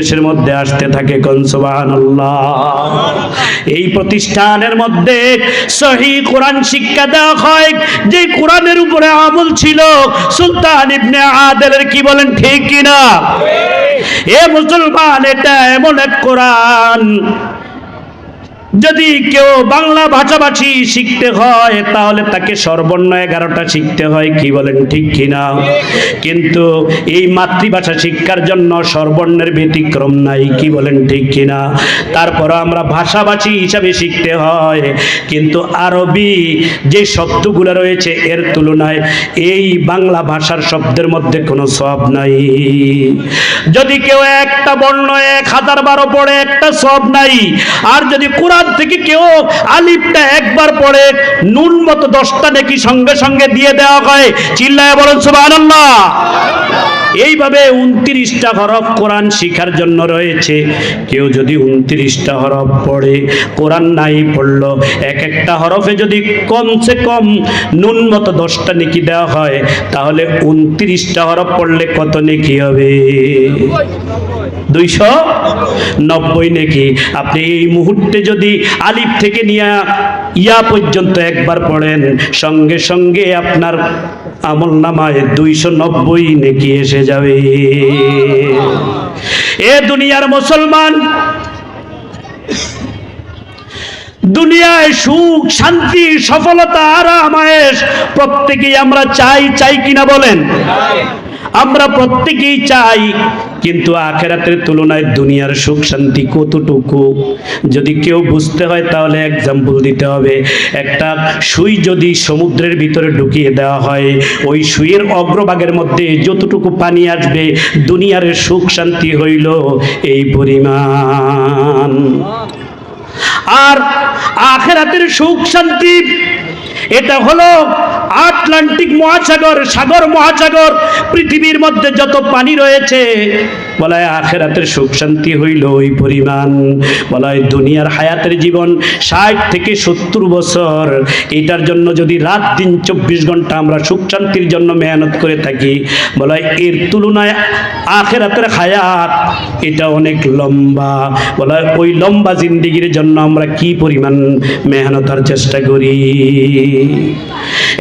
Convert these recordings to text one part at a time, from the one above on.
দেশের মধ্যে আসতে থাকে এই প্রতিষ্ঠানের মধ্যে সহি কোরআন শিক্ষা দেওয়া হয়। যে কোরআনের উপরে আমল ছিল, সুলতান ইবনে আদেলের কি বলেন, ঠিক কিনা? এ মুসলমান, এটা এমন এক কোরআন। যদি কেউ বাংলা ভাষাভাষী শিখতে হয়, তাহলে তাকে সর্বর্ণ এগারোটা শিখতে হয়, কি বলেন ঠিক কিনা? কিন্তু এই মাতৃভাষা শিক্ষার জন্য সর্বর্ণের ব্যতিক্রম নাই, কি বলেন ঠিক কিনা? তারপর আমরা ভাষাভাষী হিসাবে শিখতে হয়, কিন্তু আরবি যে শব্দগুলো রয়েছে, এর তুলনায় এই বাংলা ভাষার শব্দের মধ্যে কোনো সব নাই। যদি কেউ একটা বর্ণ এক হাজার বারো পড়ে, একটা সব নাই, আর যদি কোরআন থেকে কেউ আলিফটা একবার পড়ে, নুন মতো দশটা নাকি সঙ্গে সঙ্গে দিয়ে দেওয়া হয়। চিল্লায় বলেন, সুবহানাল্লাহ। এইভাবে উনত্রিশটা হরফ কোরআন শিখার জন্য রয়েছে। কেউ যদি উনত্রিশটা হরফ পড়ে, কোরআন নাই পড়ল এক একটা হরফে যদি কমসে কম নুন মতো দশটা নেকি দেওয়া হয়, তাহলে উনত্রিশটা হরফ পড়লে কত নেকি হবে? দুইশো নব্বই নেকি? আপনি এই মুহূর্তে যদি আলিফ থেকে নিয়ে ইয়া পর্যন্ত একবার পড়েন, সঙ্গে সঙ্গে আপনার আমল নামায় দুইশো নব্বই নেকি এসে যাবে। এ দুনিয়ার মুসলমান, দুনিয়ায় সুখ, শান্তি, সফলতা, আরাম প্রত্যেকেই আমরা চাই চাই কিনা বলেন? আমরা প্রত্যেকেই চাই, কিন্তু আখেরাতের তুলনায় দুনিয়ার সুখ শান্তি কতটুকু? যদি কেউ বুঝতে হয়, তাহলে এক্সাম্পল দিতে হবে। একটা সুই যদি সমুদ্রের ভিতরে ঢুকিয়ে দেওয়া হয়, ওই সুইয়ের অগ্রভাগের মধ্যে যতটুকু পানি আসবে, দুনিয়ার সুখ শান্তি হইল এই পরিমাণ। আর আখেরাতের সুখ শান্তি, এটা হলো আটলান্টিক মহাসাগর, সাগর মহাসাগর, পৃথিবীর মধ্যে যত পানি রয়েছে, বলায় আখেরাতের সুখ শান্তি হইল ওই পরিমাণ। বলায় দুনিয়ার হায়াতের জীবন ষাট থেকে সত্তর বছর। এটার জন্য যদি রাত দিন চব্বিশ ঘণ্টা আমরা সুখ শান্তির জন্য মেহনত করে থাকি বলা হয় এর তুলনায় আখেরাতের হায়াত এটা অনেক লম্বা। বলা হয় ওই লম্বা জিন্দিগির জন্য আমরা কি পরিমাণ মেহনতার চেষ্টা করি?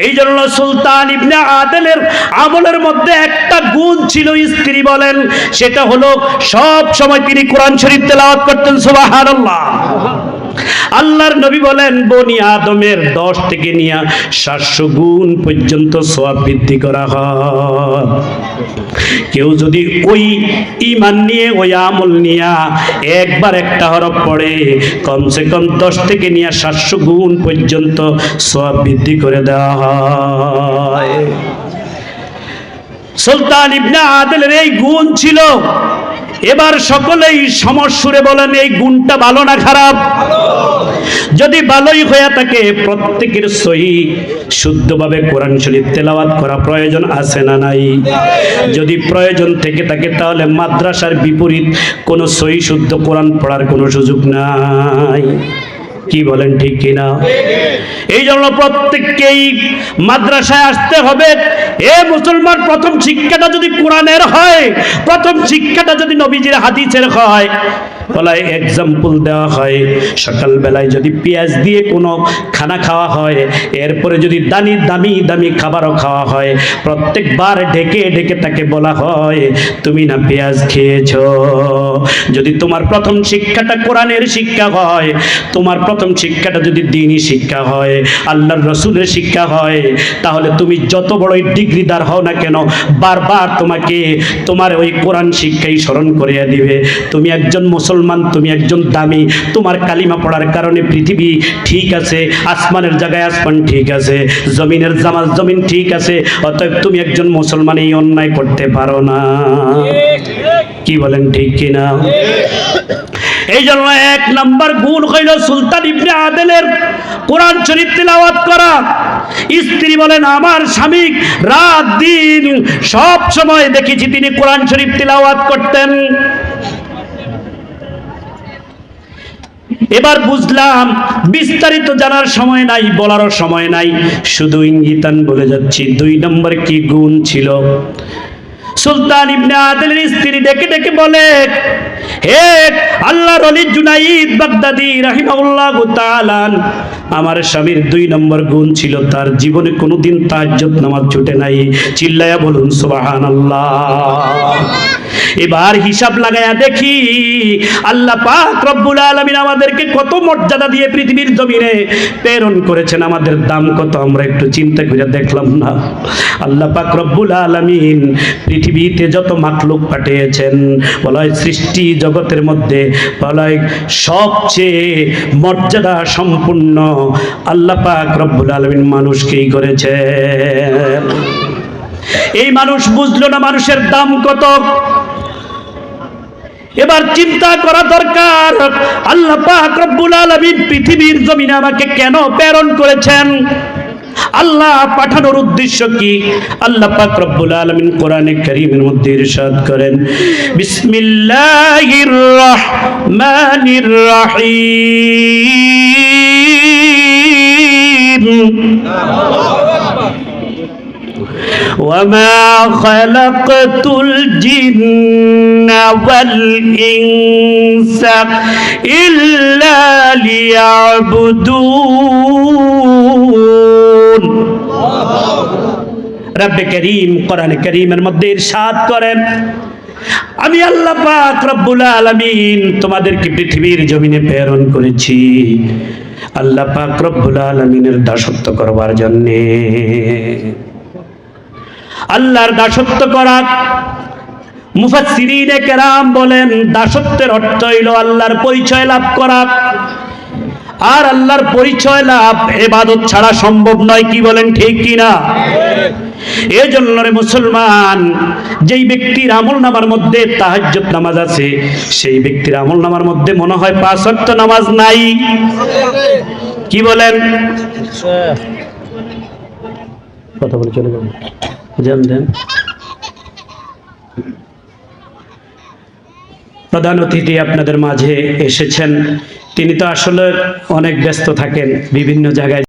এই জন্য সুলতান ইবনে আদেলের আমলের মধ্যে একটা গুণ ছিল, স্ত্রী বলেন, সেটা হলো সব সময় তিনি কোরআন শরীফ তেলাওয়াত করতেন, সুবহানাল্লাহ। আল্লাহর নবী বলেন, বনি আদমের দশ থেকে নিয়ে সাতশো গুণ পর্যন্ত সওয়াব বৃদ্ধি করা হয়। কেউ যদি ওই ইমান নিয়ে, ওই আমল নিয়ে একবার একটা হরফ পড়ে, কমসে কম দশ থেকে নিয়ে সাতশো গুণ পর্যন্ত সওয়াব বৃদ্ধি করে দেওয়া হয়। সুলতান ইবনে আদেলের এই গুণ ছিল এবার সকলেই সমস্যুরে বলেন, এই গুণটা ভালো না খারাপ? যদি ভালোই হয়ে থাকে, প্রত্যেকের সহি, শুদ্ধভাবে কোরআন শরীর তেলাওয়াত করা প্রয়োজন আছে না নাই? যদি প্রয়োজন থেকে থাকে, তাহলে মাদ্রাসার বিপরীত কোনো সহি, শুদ্ধ কোরআন পড়ার কোনো সুযোগ নাই। কি বলেন ঠিক কিনা? এই জন্য প্রত্যেককেই মাদ্রাসায় আসতে হবে। এ মুসলমান, প্রথম শিক্ষাটা যদি কোরআনের হয়, প্রথম শিক্ষাটা যদি নবীজির হাদিসের হয়। বলায় এক্সাম্পল দেওয়া হয়। সকালবেলায় যদি পেঁয়াজ দিয়ে কোনো খানা খাওয়া হয়, এরপরে যদি দামি দামি দামি খাবারও খাওয়া হয়, প্রত্যেকবার ঢেকে ঢেকে তাকে বলা হয়, তুমি না পেঁয়াজ খেয়েছ? যদি তোমার প্রথম শিক্ষাটা কোরআনের শিক্ষা হয়, তোমার প্রথম শিক্ষাটা যদি দিনই শিক্ষা হয়, আল্লাহর রসুলের শিক্ষা হয়, তাহলে তুমি যত বড়ই ডিগ্রিদার হও না কেন, বারবার তোমাকে তোমার ওই কোরআন শিক্ষাই স্মরণ করিয়া দিবে। তুমি একজন মুসলমান তুমি একজন দামি, তোমার কালিমা পড়ার কারণে পৃথিবী ঠিক আছে, আসমানের জায়গায় আসমান ঠিক আছে, জমিনের জামাল জমিন ঠিক আছে, অতএব তুমি একজন মুসলমান, এই অন্যায় করতে পারো না। কি বলেন, ঠিক কিনা এই জন্য এক নাম্বার গুণ হইল সুলতান ইবনে আদেলের কোরআন শরীফ তিলাওয়াত করা। স্ত্রী বলেন, আমার স্বামী রাত দিন সব সময় দেখেছি তিনি কোরআন শরীফ তিলাওয়াত করতেন। এবার বুঝলাম, বিস্তারিত জানার সময় নাই, বলারও সময় নাই। শুধু ইঙ্গিতান বলে যাচ্ছি, দুই নম্বর কি গুণ ছিল? সুলতান ইবনে আদিলের স্ত্রী ডেকে ডেকে বলে, হে আল্লাহর অলি জুনাইদ বাগদাদি রাহিমাহুল্লাহ তাআলান আমার স্বামীর দুই নম্বর গুণ ছিল তার জীবনে কোনোদিন তাহাজ্জুদ নামাজ ছুটে নাই। চিল্লায়া বলুন, সুবহানাল্লাহ। এবার হিসাব লাগায়া দেখি আল্লাহ পাক রব্বুল আলামিন আমাদেরকে কত মর্যাদা দিয়ে পৃথিবীর জমিনে প্রেরণ করেছেন। আমাদের দাম কত? আমরা একটু চিন্তা করে দেখলাম না। আল্লাহ পাক রব্বুল আলামিন পৃথিবীতে যত মাখলুক পাঠিয়েছেন বলা হয় সৃষ্টি জগতের মধ্যে বলা হয় সবচেয়ে মর্যাদা সম্পূর্ণ আল্লাহ পাক রব্বুল আলামিন মানুষকেই করেছেন। এই মানুষ বুঝলো না মানুষের দাম কত? এবার চিন্তা করা দরকার আল্লাহ পাক রব্বুল আলামিন পৃথিবীর জমিনে আমাকে কেন প্রেরণ করেছেন আল্লাহ পাঠানোর উদ্দেশ্য কি আল্লাহ পাক রব্বুল আলামিন কোরআনে কারীমের মধ্যে ইরশাদ করেন বিসমিল্লাহির রহমানির রহিম وما خلقت الجن والإنس إلا ليعبدون রব্বে করিম কোরআন করিমের মধ্যে ইরশাদ করেন আমি আল্লাহ পাক রব্বুল আলামিন তোমাদেরকে পৃথিবীর জমিনে প্রেরণ করেছি আল্লাহ পাক রব্বুল আলামিনের দাসত্ব করবার জন্যে আল্লাহর দাসত্ব করা মুফাসসিরিনে বলেন, দাসত্বের অর্থ হইল আল্লাহর পরিচয় লাভ করা। আর আল্লাহর পরিচয় লাভ এবাদত ছাড়া সম্ভব নয়, কি বলেন ঠিক কি না এই রে মুসলমান, যেই ব্যক্তির আমল নামার মধ্যে তাহাজ্জুদ নামাজ আছে, সেই ব্যক্তির আমল নামার মধ্যে মনে হয় পাঁচ ওয়াক্ত নামাজ নাই। কি বলেন? কথা বলে চলে যাব। জান দেন প্রধান অতিথি আপনাদের মাঝে এসেছেন। তিনি তো আসলে অনেক ব্যস্ত থাকেন বিভিন্ন জায়গায়।